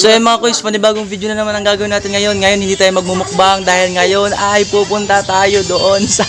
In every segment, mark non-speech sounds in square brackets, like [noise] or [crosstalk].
So yun mga kuys, panibagong video na naman ang gagawin natin ngayon. Ngayon hindi tayo magmumukbang dahil ngayon ay pupunta tayo doon sa...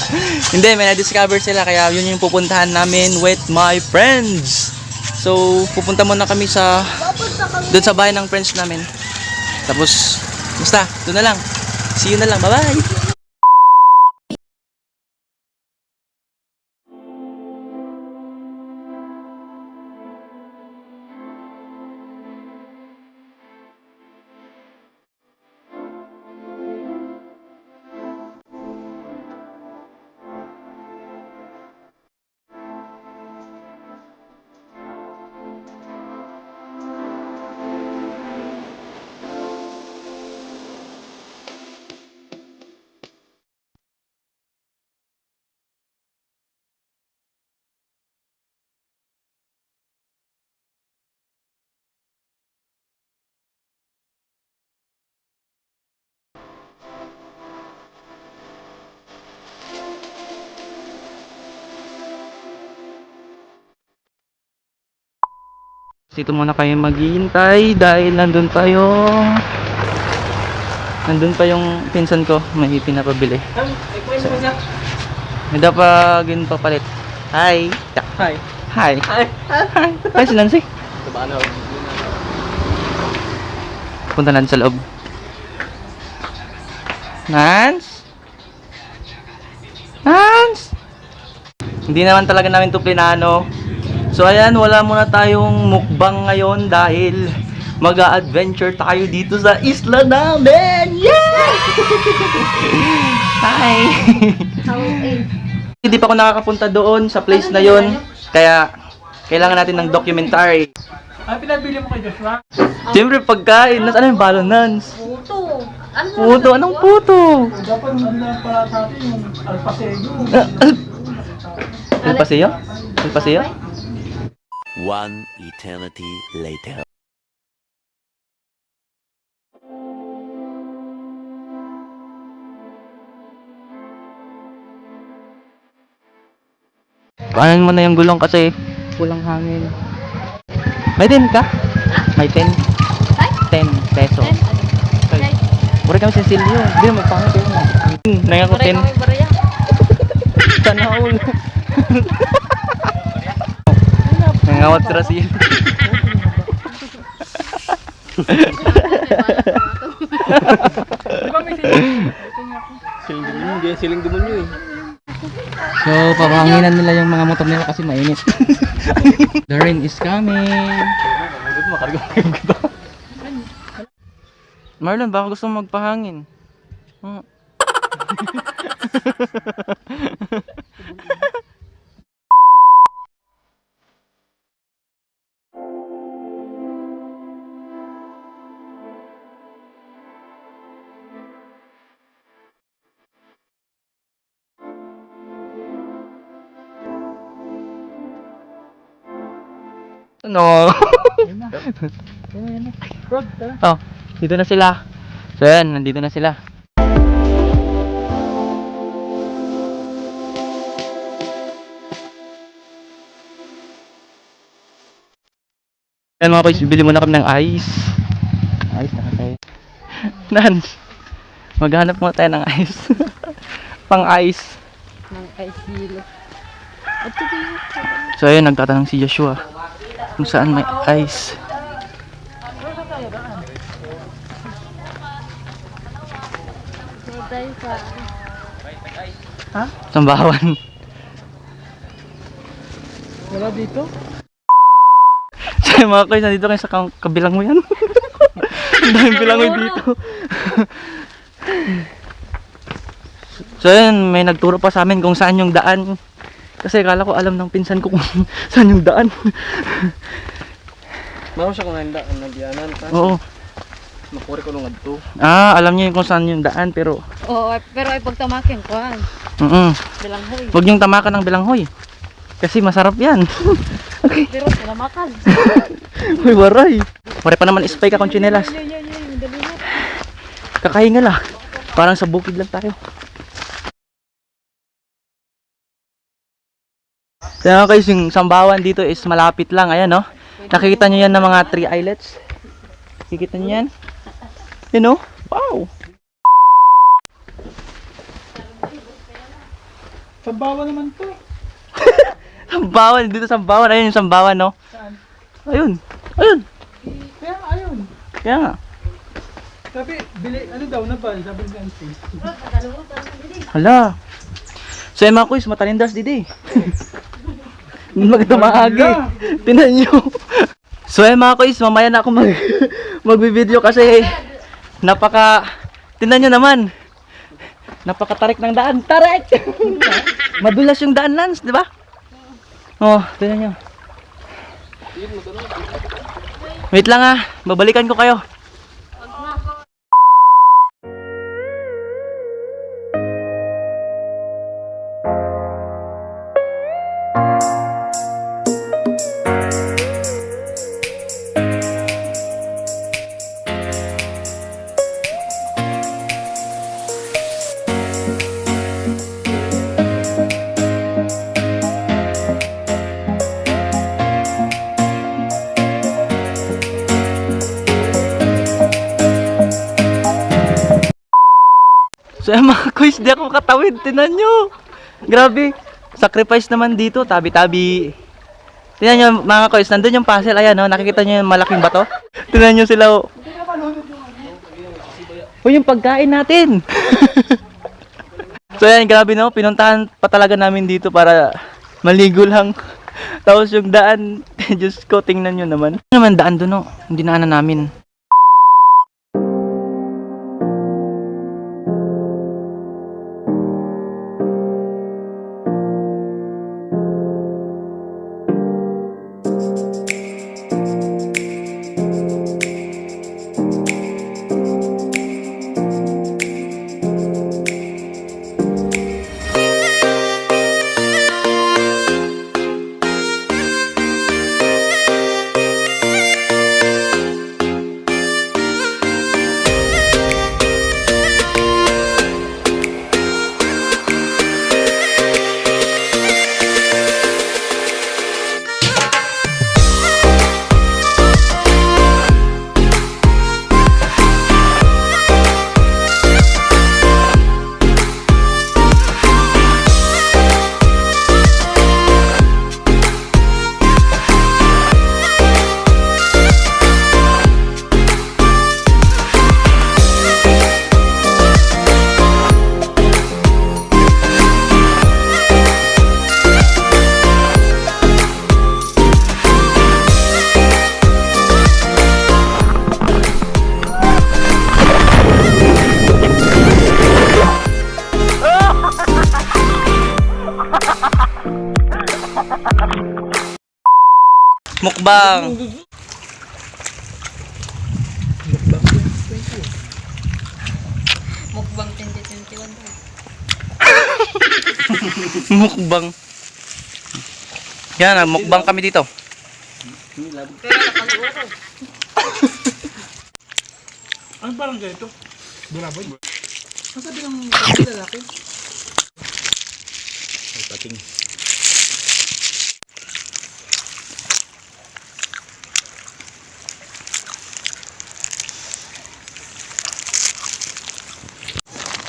[laughs] hindi, may na-discover sila kaya yun yung pupuntahan namin with my friends. So pupunta muna kami sa... doon sa bahay ng friends namin. Tapos, basta, doon na lang. See you na lang. Bye-bye! Dito muna kayo maghihintay dahil nandun pa yung nandun pa yung pinsan ko may pinapabili. May dapat gin papalit. Hi. Hi. Hi. Hi. Hi si Nancy. Tabano. Punta natin sa loob. Nans? Nans? Hindi naman talaga namin to plinano. So ayan, wala muna tayong mukbang ngayon dahil mag-a-adventure tayo dito sa isla namin! Yay! [laughs] Hi! Hindi pa ako nakakapunta doon sa place na yon. Kaya kailangan natin ng documentary. Ano pinabili mo kay Joshua? Siyempre pagkain, nas ano yung balon? Puto. Ano Puto, anong puto? Dapat hindi na pala sa atin yung alpasego. El Paseo? One eternity later. Paanan mo na yung gulong kasi kulang hangin. May 10 ka? May 10? Ay? 10 peso. Ay, Pura kami sa silyo. Hindi, magpangit na. Nangako Paray 10. kami baraya. Tanaol. [laughs] Nangawat ka siya. Siling? Hindi siling demonyo eh. So, papanginan nila yung mga motor nila kasi mainit. [laughs] The rain is coming. Marlon, baka gusto mo magpahangin. Hmm. [laughs] Tara. Oh, dito na sila. So yan, nandito na sila. Yan mga boys, bibili muna kami ng ice. Ice na tayo. [laughs] Nans, maghanap muna tayo ng ice. [laughs] Pang ice. At ito yung So ayun, nagtatanong si Joshua kung saan may ice. sa... Sambawan. Wala dito? [laughs] Yung mga guys, nandito kayo sa kabilang mo yan. [laughs] Ang daming bilangoy dito. [laughs] so yun, may nagturo pa sa amin kung saan yung daan. Kasi kala ko alam ng pinsan ko kung saan yung daan. Maro siya kung nanda, ang nandiyanan. Oo. Makuri ko nung adto. Ah, alam niyo yung kung saan yung daan pero Oo, ay- pero ay pagtamakin ko, ah. mm Bilang hoy. Huwag niyong tamakan ng bilanghoy. Kasi masarap yan. Pero sinamakan. Uy, waray. Pare pa naman ispay ka kung chinelas. Kakahinga lang. Parang sa bukid lang tayo. Kaya guys, yung sambawan dito is malapit lang. Ayan, no? Nakikita nyo yan ng mga tree islets. Kikita niyo yan? Yun oh. Wow. Sabawa naman to. [laughs] Sambawan. Dito sambawan. Ayun yung sambawan, no? Saan? Ayun. Ayun. Kaya nga, ayun. Kaya nga. Sabi, bili, ano daw, nabal, sabi ni Auntie. Hala. So yan mga kuys, matalindas didi. [laughs] Magdamaagi. Tinan nyo. So yan mga kuys, mamaya na ako mag [laughs] magbibideo kasi napaka tinan nyo naman. Napakatarik ng daan. Tarik! [laughs] Madulas yung daan, Lance, di ba? Oh, tinan nyo. Wait lang ah, babalikan ko kayo. Mga kuys, di ako makatawid. Tinan nyo. Grabe. Sacrifice naman dito. Tabi-tabi. Tinan nyo mga kuys, nandun yung puzzle. Ayan, no? nakikita nyo yung malaking bato. Tinan nyo sila. oh. O yung pagkain natin. [laughs] so yan, grabe no. Pinuntahan pa talaga namin dito para maligo lang. [laughs] Tapos yung daan, [laughs] Diyos ko, tingnan nyo naman. Ano naman daan doon, no? Hindi na namin. Mukbang. Mukbang 2021 daw. Mukbang. Yan, ah, mukbang kami dito. Ano parang ganito? Buraboy? Ang sabi ng lalaki? Ay, pating.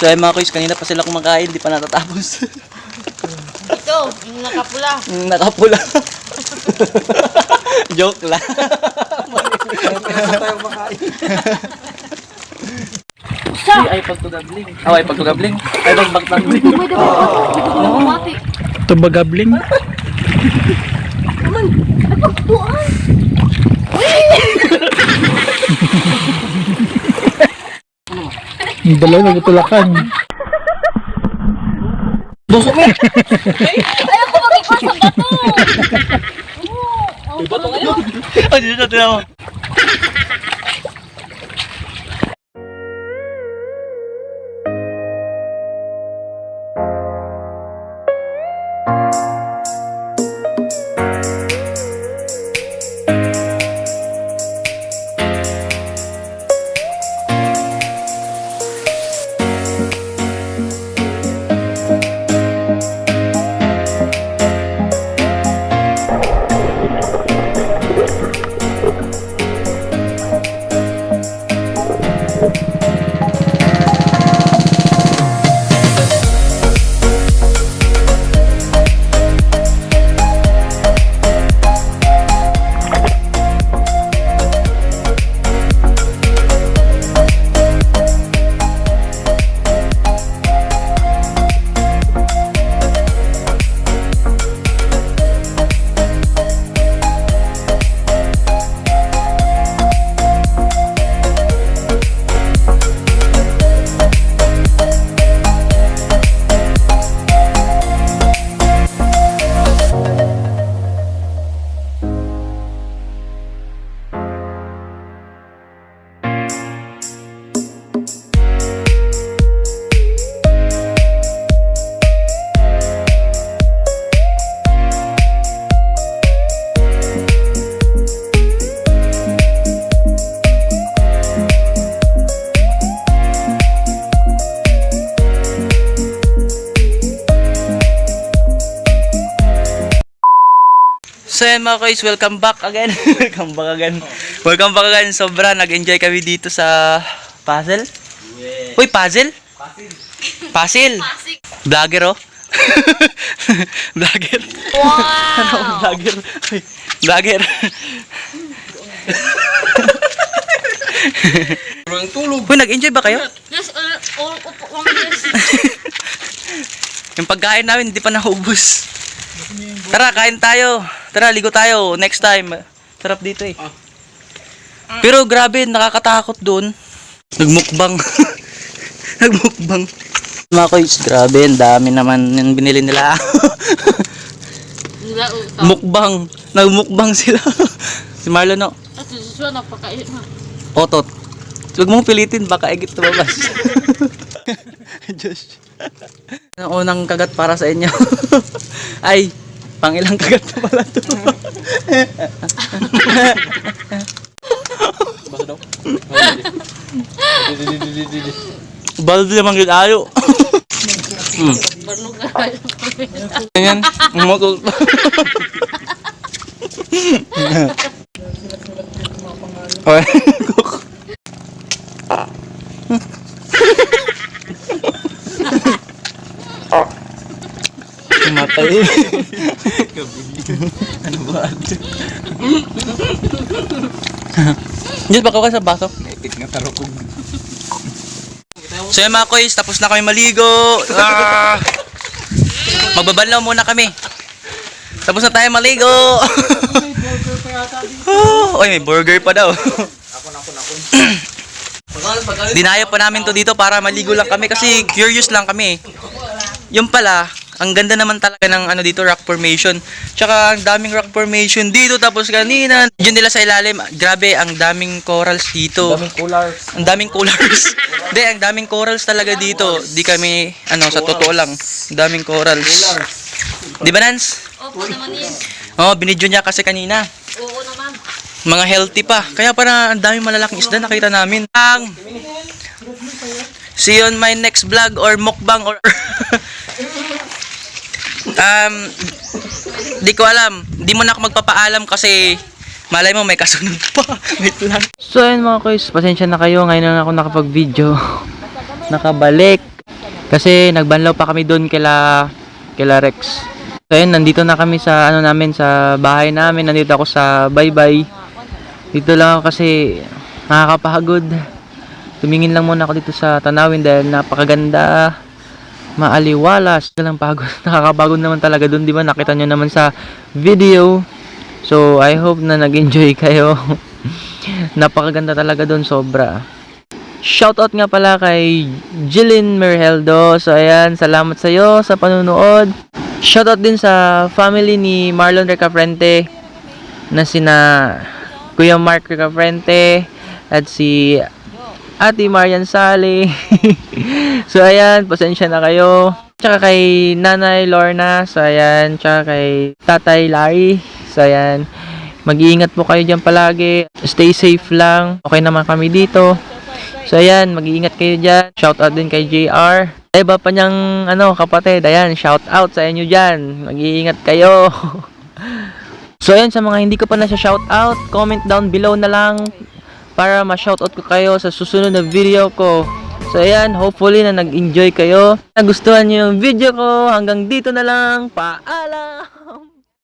So ay mga kuys, kanina pa sila kumakain, di pa natatapos. Ito, yung nakapula. Mm, Nakapula. [laughs] Joke lang. Ay, ay pagtugabling. Oh, ay pagtugabling. Ay pagbagtagling. Pwede ba ito? Bumati. Tabagabling? Tuan! Yung dalawa nagtulakan. Ayoko mag-ikot sa bato! Ay, dito, dito mo. So yan mga guys, welcome back again. [laughs] welcome back again. Welcome back again. Sobra, nag-enjoy kami dito sa puzzle. Uy, puzzle? Puzzle. Vlogger oh. [laughs] Vlogger. Wow! ano, [laughs] vlogger. Uy, vlogger. Walang tulog. Uy, nag-enjoy ba kayo? Yes, uh, all upo lang yes. Yung pagkain namin, hindi pa naubos. Tara, kain tayo. Tara, ligo tayo. Next time. Sarap dito eh. Pero grabe, nakakatakot doon. Nagmukbang. [laughs] Nagmukbang. Mga koys, grabe, ang dami naman yung binili nila. Utaw. Mukbang. Nagmukbang sila. [laughs] si Marlon, no? At susunod, napakain na. Otot. Huwag mong pilitin, baka egit tumabas. Diyos. [laughs] Ang unang kagat para sa inyo. Ay, pang ilang kagat na pala to. Balde naman yun ayo. Hmm. Ganyan, umutol. Okay. Matay. Ba? Diyos, baka ka sa baso. Epic nga tarukog. So yun mga koys, tapos na kami maligo. Ah! Magbabanlaw muna kami. Tapos na tayo maligo. oh, Oy, may burger pa daw. Dinayo pa namin to dito para maligo lang kami kasi curious lang kami. Yung pala, ang ganda naman talaga ng ano dito rock formation. Tsaka ang daming rock formation dito tapos kanina yun nila sa ilalim. Grabe, ang daming corals dito. Daming colors. Ang daming colors. [laughs] Hindi, ang daming corals talaga dito. Di kami, ano, sa totoo lang. Ang daming corals. Di ba, Nance? Opo naman yes. Oo, oh, binidyo niya kasi kanina. Oo naman. Mga healthy pa. Kaya para ang daming malalaking isda nakita namin. Ang See you on my next vlog or mukbang or [laughs] Um di ko alam. Di mo na ako magpapaalam kasi malay mo may kasunod [laughs] pa. Wait lang. So ayun mga guys, pasensya na kayo. Ngayon lang ako nakapag-video. [laughs] Nakabalik. Kasi nagbanlaw pa kami doon kila kila Rex. So ayun, nandito na kami sa ano namin sa bahay namin. Nandito ako sa bye-bye. Dito lang ako kasi nakakapagod. Tumingin lang muna ako dito sa tanawin dahil napakaganda. Maaliwalas. Pagod. [laughs] Nakakapagod naman talaga doon, di ba? Nakita nyo naman sa video. So, I hope na nag-enjoy [laughs] kayo. Napakaganda talaga doon, sobra. Shoutout nga pala kay Jillian Merheldo. So, ayan, salamat sa iyo sa panunood. Shoutout din sa family ni Marlon Recafrente na sina Kuya Mark Recafrente at si Ate Marian Sale. [laughs] so, ayan, pasensya na kayo. Tsaka kay Nanay Lorna. So, ayan, tsaka kay Tatay Larry. So, ayan, mag-iingat po kayo dyan palagi. Stay safe lang. Okay naman kami dito. So, ayan, mag-iingat kayo dyan. Shout out din kay JR. Iba pa niyang, ano, kapatid. Ayan, shout out sa inyo dyan. Mag-iingat kayo. [laughs] so, ayan, sa mga hindi ko pa na shout out, comment down below na lang para ma-shoutout ko kayo sa susunod na video ko. So, ayan, hopefully na nag-enjoy kayo. Nagustuhan niyo yung video ko. Hanggang dito na lang. Paalam! [laughs]